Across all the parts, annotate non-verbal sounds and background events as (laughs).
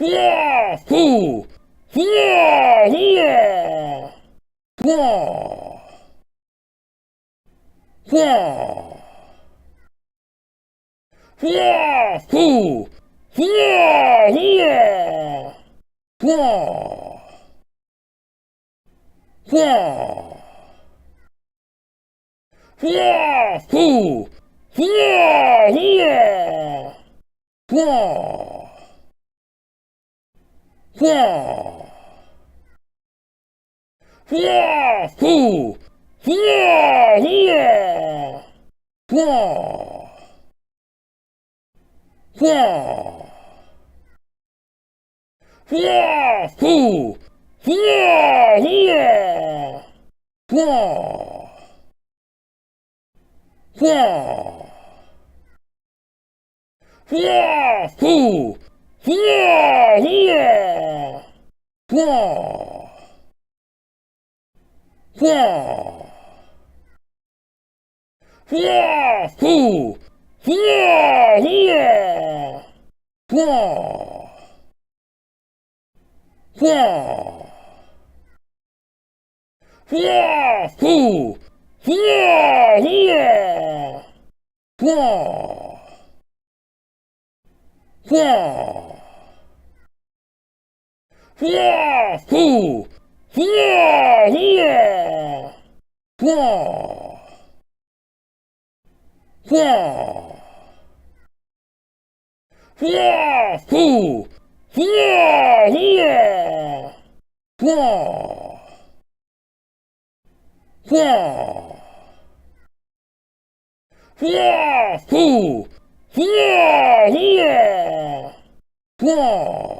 Hua! Hu! Hua! Hua! Hua! Hua! Hua! Hu! Hua! Hua! Hua! Hua! Hua! Hu! Hua! Hua! Hua! ふわーふわーふーふわーふわーふわーふわーふわーふーふわーふわーふわーふわーふわーふーふわーふわー Whoa! Whoa! Whoa! Who? Whoa! Whoa! Whoa! Whoa! Whoa! Who? Whoa! Whoa! Whoa! Whoa! Whoa! Who? Whoa! Whoa! Whoa! Whoa! Whoa! Who? Whoa! Whoa! Whoa! Whoa! Whoa! Who? Whoa! Whoa! Whoa!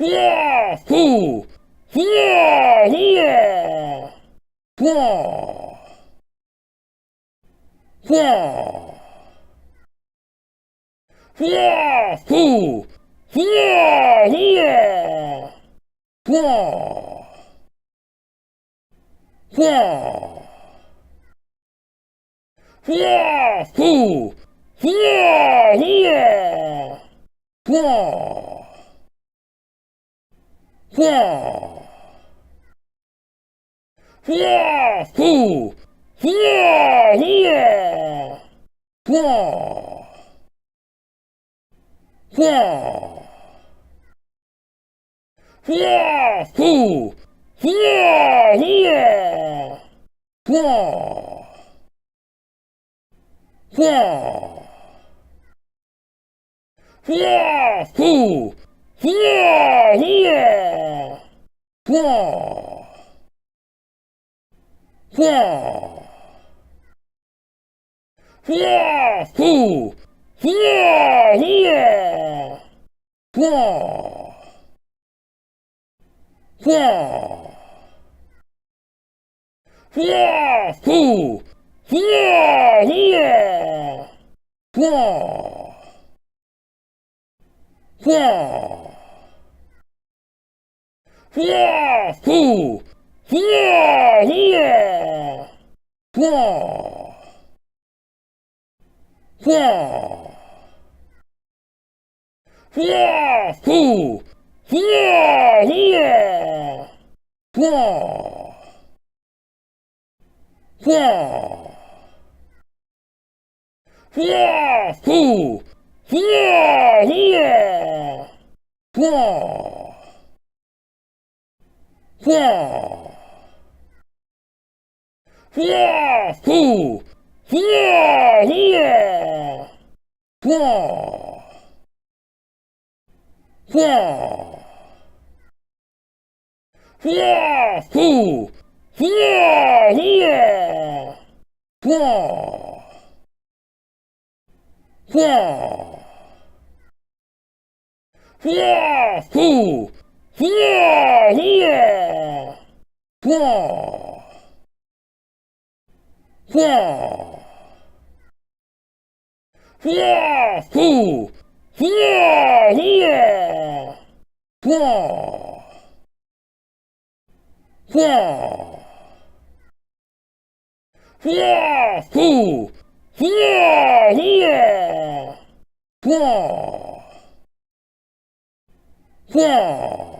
哇吼哇哇哇哇哇哇哇哇哇哇哇哇 Whoa! Whoa! Who? Whoa! Whoa! Whoa! Whoa! Whoa! Who? Whoa! Whoa! Whoa! Whoa! Whoa! Who? Whoa! Whoa! ふわーふわーふわーふーふわーふわーふわーふわーふわーふーふわーふわーふわーふわー Whoa! Who? Whoa! Whoa! Whoa! Whoa! Whoa! Who? Whoa! Whoa! Whoa! Whoa! Whoa! Who? Whoa! Whoa! Whoa! Whoa! Whoa! Who? Whoa! Whoa! Whoa! Whoa! Whoa! Who? Whoa! Whoa! Whoa! Whoa! Who? Whoa! 호! 호! 우와! 후! 우와! 우와! 우와! 우와! 우와! 후! 우와! 우와! 우와! 우와!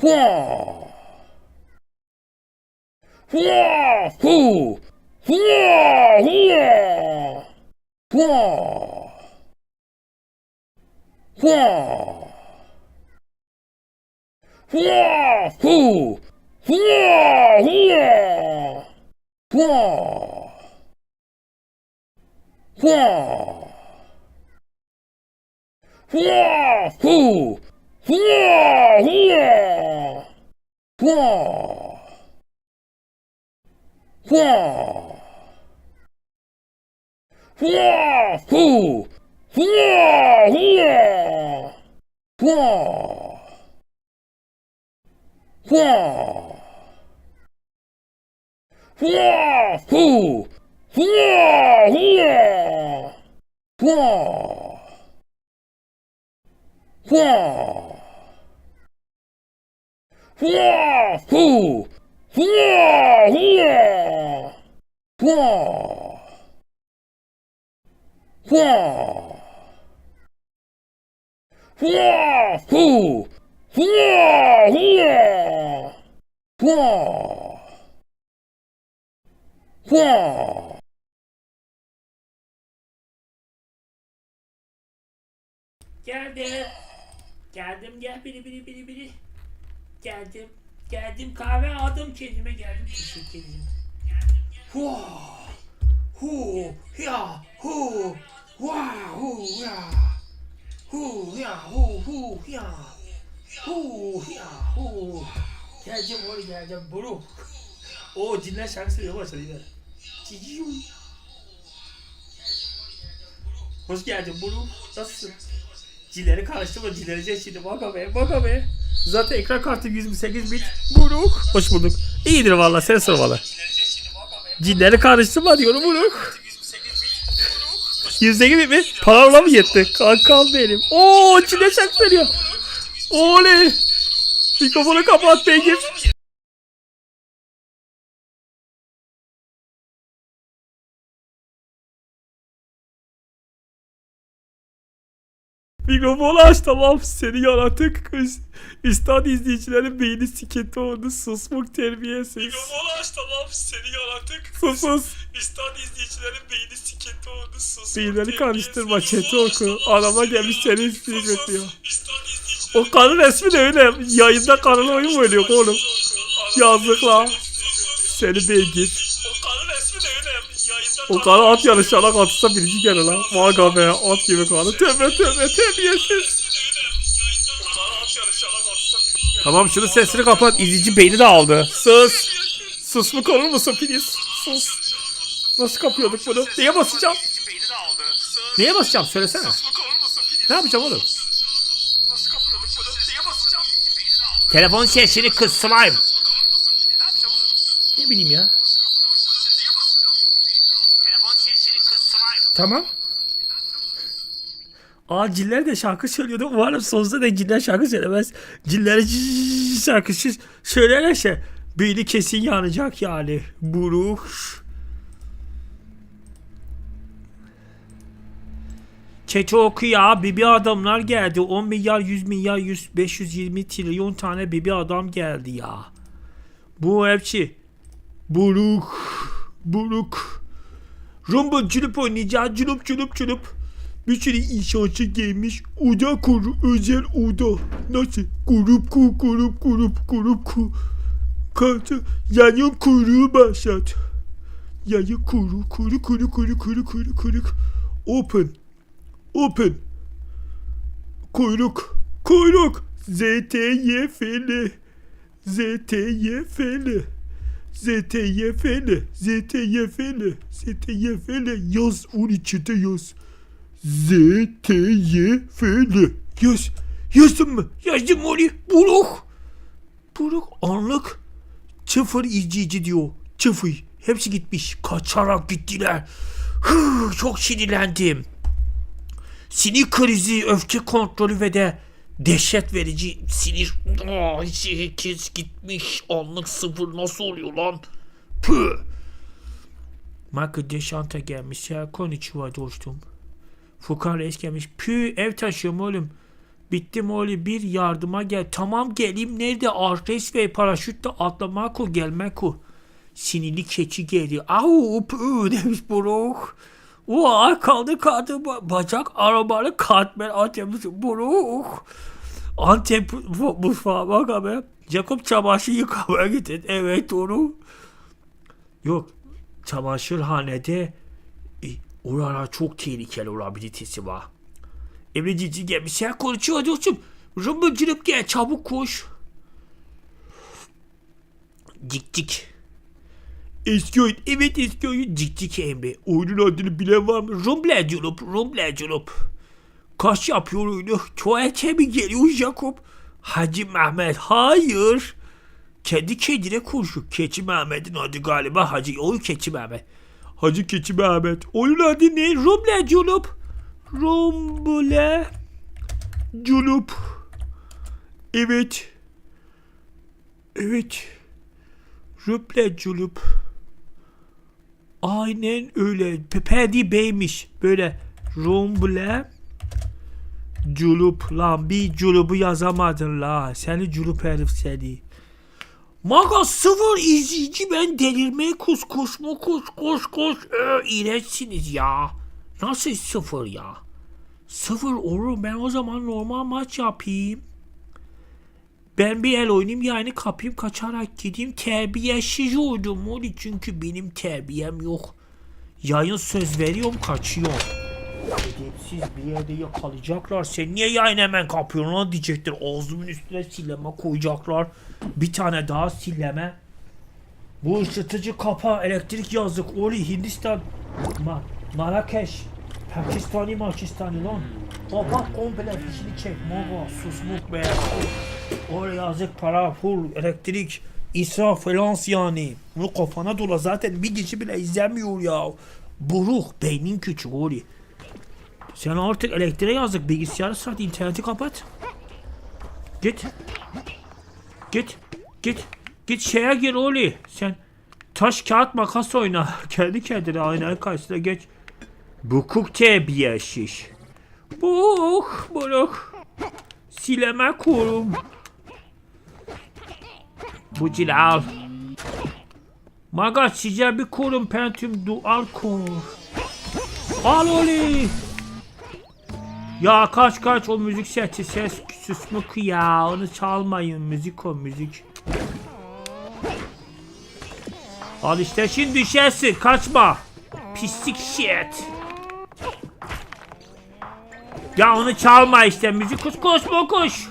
Whoa! Whoa! Who? Whoa! Whoa! Whoa! Whoa! Whoa! Who? Whoa! Whoa! Whoa! Whoa! Whoa! Who? Whoa! Whoa! 와! 와! 와! 후! 와! 와! 와! 와! 와! 후! 와! 와! 와! 와! Hua! Geldim. Geldim gel biri biri biri biri. Geldim. Geldim kahve aldım kendime geldim. Teşekkür ederim. Hu. Hu. Ya. Hu. Wa. Hu. Ya. Hu. Ya. Hu. Hu. Ya. Hu. Ya. Hu. Geldim oraya geldim. Buruk. O cinler şarkı söylüyor başladı yine. Ciciu. Hoş geldin Buruk. Nasılsın? Cileri karıştırma cileri şimdi baka be baka be. Zaten ekran kartı 128 bit. Buruk. Hoş bulduk. İyidir valla sen sor valla. Cinleri karıştırma diyorum Buruk. Yüzdeki bit mi? Paramla mı yetti? Kankam benim. Oo cinler şarkı söylüyor. Oley. Mikrofonu kapat beygir. Mikrofonu aç tamam seni yaratık kız. İstan izleyicilerin beyni siketi oldu susmuk terbiyesiz. Mikrofonu aç tamam seni yaratık Sus sus. İstan izleyicilerin beyni siketi oldu susmuk Beyinleri karıştırma chat'i oku. Arama gelmiş seni isteği götürüyor. O karı resmi de öyle. Yayında karılı oyun mu oynuyor oğlum? Yazık la. Seni beygir. O karı at yarışına katılsa birinci kere lan. Vay be at gibi karı. Tövbe tövbe terbiyesiz. Tamam şunu sesini kapat. İzleyici beyni de aldı. Sus. Sus mu korur musun Filiz? Sus. Nasıl kapıyorduk bunu? Neye basacağım? Neye basacağım söylesene. Ne yapacağım oğlum? Telefon sesini kız slime. Ne bileyim ya. Telefon sesini kız slime. Tamam. Aa ciller de şarkı söylüyordu. Umarım sonsuza dek ciller şarkı söylemez. Ciller şarkısı söylerlerse beyni kesin yanacak yani. Buruk. Çete oku ya. Bibi adamlar geldi. 10 milyar, 100 milyar, 100, 520 trilyon tane bibi adam geldi ya. Bu hepsi. Buruk. Buruk. Rumba cülüp oynayacağız. Cülüp cülüp cülüp. Bir sürü inşaatçı gelmiş. Oda kuru. Özel oda. Nasıl? Grup ku grup grup grup ku. Kaldı. Yayın kuyruğu başlat. Yayın kuru kuru kuru kuru kuru kuru kuru. Open. Open. Kuyruk. Kuyruk. ZTYFL. ZTYFL. ZTYFL. ZTYFL. ZTYFL. Yaz 13'te yaz. ZTYFL. Yaz. Yazdın mı? Yazdım onu. Buruk. Buruk anlık. Sıfır izleyici diyor. Sıfır. Hepsi gitmiş. Kaçarak gittiler. Hıh, çok sinirlendim. Sinir krizi, öfke kontrolü ve de dehşet verici sinir. Aa, herkes gitmiş. Anlık sıfır nasıl oluyor lan? Püh. Michael Deşanta gelmiş ya. Konnichiwa dostum. Furkan Reis gelmiş. Püh ev taşıyorum oğlum. Bittim oğlum bir yardıma gel. Tamam geleyim nerede? Artes ve paraşütle atlamak o gelmek o. Sinirli keçi geliyor. Au püh (laughs) demiş buruk. Vay kaldı kaldı ba- bacak arabalı katmer Antep buruk. Antep mutfağa bak abi. Jacob çamaşır yıkamaya gitti. Evet doğru. Yok çamaşırhanede e, oralar çok tehlikeli olabilitesi var. Emre Cici gelmiş ya konuşuyor dostum. Rımbıcırıp gel çabuk koş. Cik cik. Eski oyun. Evet eski oyun. Cik cik Emre. Oyunun adını bilen var mı? Rumble Culup. Rumble Culup. Kaç yapıyor oyunu? Tuvalete mi geliyor Jacob? Hacı Mehmet. Hayır. Kendi kendine konuşuyor. Keçi Mehmet'in adı galiba Hacı. Oy Keçi Mehmet. Hacı Keçi Mehmet. Oyunun adı ne? Rumble Culup. Rumble Culup. Evet. Evet. Rumble Culup. Aynen öyle. Pepedi Bey'miş. Böyle Rumble Culup lan bir culubu yazamadın la. Seni culup herif seni. Maga sıfır izleyici ben delirmeye kus kus mu kus kus kus. Ee, iğrençsiniz ya. Nasıl sıfır ya? Sıfır olur ben o zaman normal maç yapayım. Ben bir el oynayayım yani kapayım kaçarak gideyim. Terbiyesiz oldum oğlum çünkü benim terbiyem yok. Yayın söz veriyorum kaçıyorum. Edepsiz bir yerde yakalayacaklar. Sen niye yayın hemen kapıyorsun lan diyecektir. Ağzımın üstüne silleme koyacaklar. Bir tane daha silleme. Bu ısıtıcı kapa elektrik yazdık. Oli Hindistan. Ma Marrakeş. Pakistani Pakistani lan. Kapat komple fişini çek. Mava susmuk be. Oraya yazık para full elektrik. İsraf falan yani. Bu kafana dola zaten bir kişi bile izlemiyor ya. Buruk beynin küçük Oli. Sen artık elektriğe yazdık. Bilgisayarı sat, interneti kapat. Git. Git. Git. Git şeye gir Oli. Sen taş kağıt makas oyna. (laughs) Kendi kendine aynanın karşısına geç. Bukuk terbiyesiz. Buk. Buruk. Sileme kurum. Bu cilal. Maga size bir kurum Pentium Dual Core. Al Oli. Ya kaç kaç o müzik sesi ses susmuk ya onu çalmayın müzik o müzik. Al işte şimdi düşersin kaçma. pislik shit. Ya onu çalma işte müzik kus kus koş.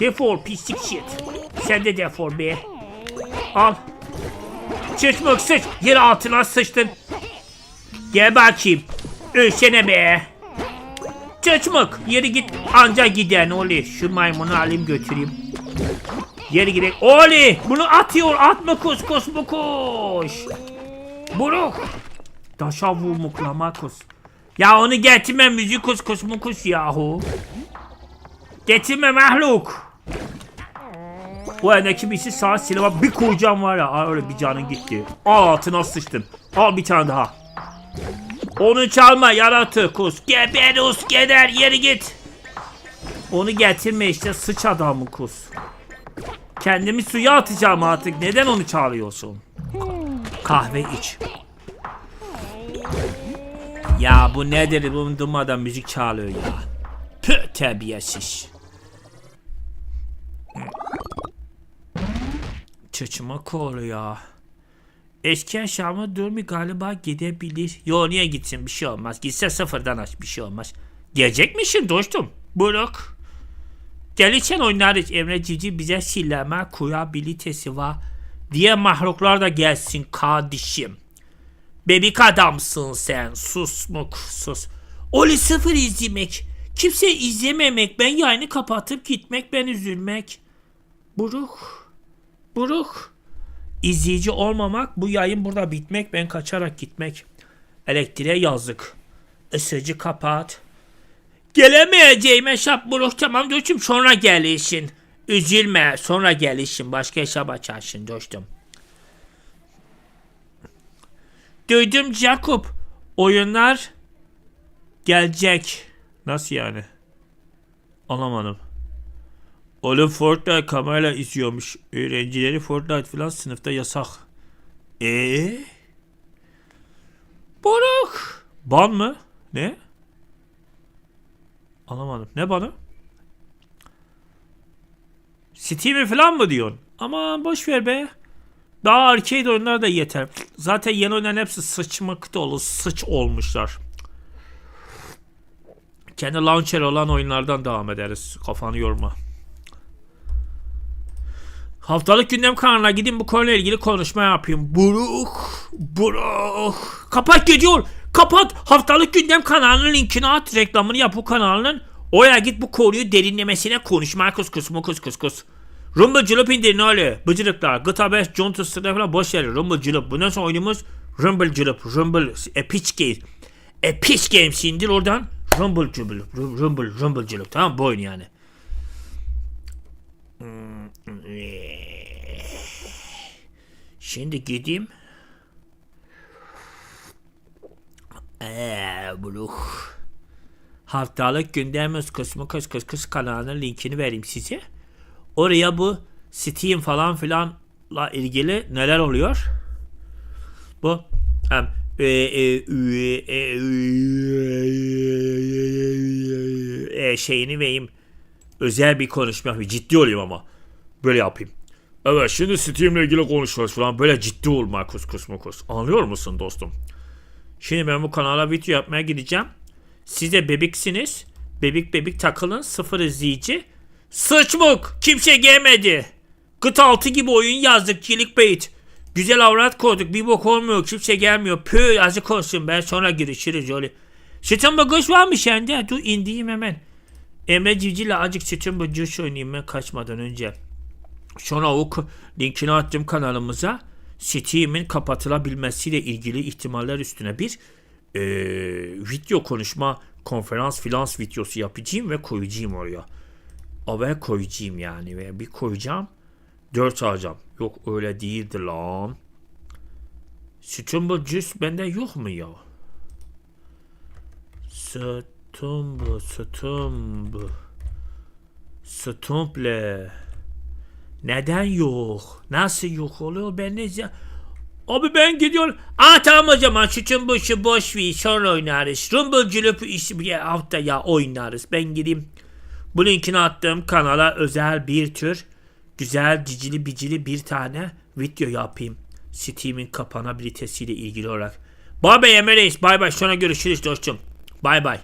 Defol pislik shit. Sen de defol be. Al. Sıçmak sıç. Yer altına sıçtın. Gel bakayım. Ölsene be. Çaçmak. Yeri git. Anca giden Oli. Şu maymunu alayım götüreyim. Yeri gidelim. Oli. Bunu atıyor. Atma kus kus mu koş. Buruk. Taşa vurmuklama kus. Ya onu getirme müzik kus kus mu kus yahu. Getirme mahluk. Bu evdeki birisi sağ silahıma bir koyacağım var ya. Aa, öyle bir canın gitti. Al altına sıçtın. Al bir tane daha. Onu çalma yaratık kus. Geber us geber yeri git. Onu getirme işte sıç adamı kus. Kendimi suya atacağım artık. Neden onu çağırıyorsun? Kahve iç. Ya bu nedir? Bu durmadan müzik çalıyor ya. Püh terbiyesiz. Çıçıma kolu ya. Eski yaşamı durmu galiba gidebilir. Yo niye gitsin bir şey olmaz. Gitse sıfırdan aç bir şey olmaz. Gelecekmişsin dostum. Bırak. Gelirken oynarız. Emre Cici bize sileme kurabilitesi var. Diye mahluklar da gelsin kardeşim. Bebek adamsın sen. Sus muk sus. Oli sıfır izlemek. Kimse izlememek. Ben yayını kapatıp gitmek. Ben üzülmek. Buruk. Buruk. İzleyici olmamak, bu yayın burada bitmek, ben kaçarak gitmek. Elektriğe yazık. Isıcı kapat. Gelemeyeceğime şap buruk tamam dostum sonra gelişin. Üzülme sonra gelişin başka hesap açarsın dostum. Duydum Jacob. Oyunlar gelecek. Nasıl yani? Anlamadım. Oğlum Fortnite kamerayla izliyormuş. Öğrencileri Fortnite falan sınıfta yasak. Eee? Boruk. Ban mı? Ne? Anlamadım. Ne banı? Steam'i falan mı diyorsun? Aman boş ver be. Daha arcade oyunlar da yeter. Zaten yeni oyunların hepsi sıçmak dolu. Sıç olmuşlar. Kendi launcher olan oyunlardan devam ederiz. Kafanı yorma. Haftalık gündem kanalına gidin bu konuyla ilgili konuşma yapayım. Buruk, buruk. Kapat gidiyor. Kapat. Haftalık gündem kanalının linkini at. Reklamını yap bu kanalının. Oraya git bu konuyu derinlemesine konuş. Markus kus mu kus kus kus. Rumble cılıp indirin öyle. Bıcırıklar. GTA 5, John Twister'da falan boş ver. Rumble cılıp. Bundan sonra oyunumuz Rumble cılıp. Rumble Epic Games. Epic Games indir oradan. Rumble cılıp. Rumble, Rumble cılıp. Tamam bu oyun yani. Şimdi gideyim. Eee buluk. Haftalık gündemimiz kısmı kıs kıs kıs kanalının linkini vereyim size. Oraya bu Steam falan filanla ilgili neler oluyor? Bu hem e, e, e, e, e, şeyini vereyim. Özel bir konuşma. Ciddi olayım ama. Böyle yapayım. Evet şimdi Steam'le ilgili konuşuyoruz falan. Böyle ciddi olma kus kus mu kus. Anlıyor musun dostum? Şimdi ben bu kanala video yapmaya gideceğim. Siz de bebeksiniz. Bebek bebek takılın. Sıfır izleyici. Sıçmuk. Kimse gelmedi. Kıt altı gibi oyun yazdık. Clickbait. Güzel avrat koyduk. Bir bok olmuyor. Kimse gelmiyor. Püh yazık olsun. Ben sonra girişiriz öyle. Sütun bagaj var mı sende? Dur indiğim hemen. Emre Civciv'le azıcık sütun bagaj oynayayım ben kaçmadan önce. Sonra o k- linkini attım kanalımıza. Steam'in kapatılabilmesiyle ilgili ihtimaller üstüne bir eee, video konuşma konferans filans videosu yapacağım ve koyacağım oraya. Haber koyacağım yani ve bir koyacağım. 4 alacağım. Yok öyle değildi lan. Sütun cüs bende yok mu ya? Sütun sütun Stumble. Neden yok? Nasıl yok oluyor? Ben ne Abi ben gidiyorum. Aa tamam o zaman sütun başı boş ver sonra oynarız. Rumble cülüp iş bir hafta ya oynarız. Ben gideyim. Bu linkini attığım kanala özel bir tür güzel cicili bicili bir tane video yapayım. Steam'in kapanabilitesiyle ilgili olarak. Bay bay Emre. Bay bay. Sonra görüşürüz dostum. Bay bay.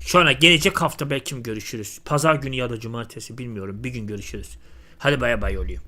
Sonra gelecek hafta belki görüşürüz. Pazar günü ya da cumartesi bilmiyorum. Bir gün görüşürüz. Hadi bay bay olayım.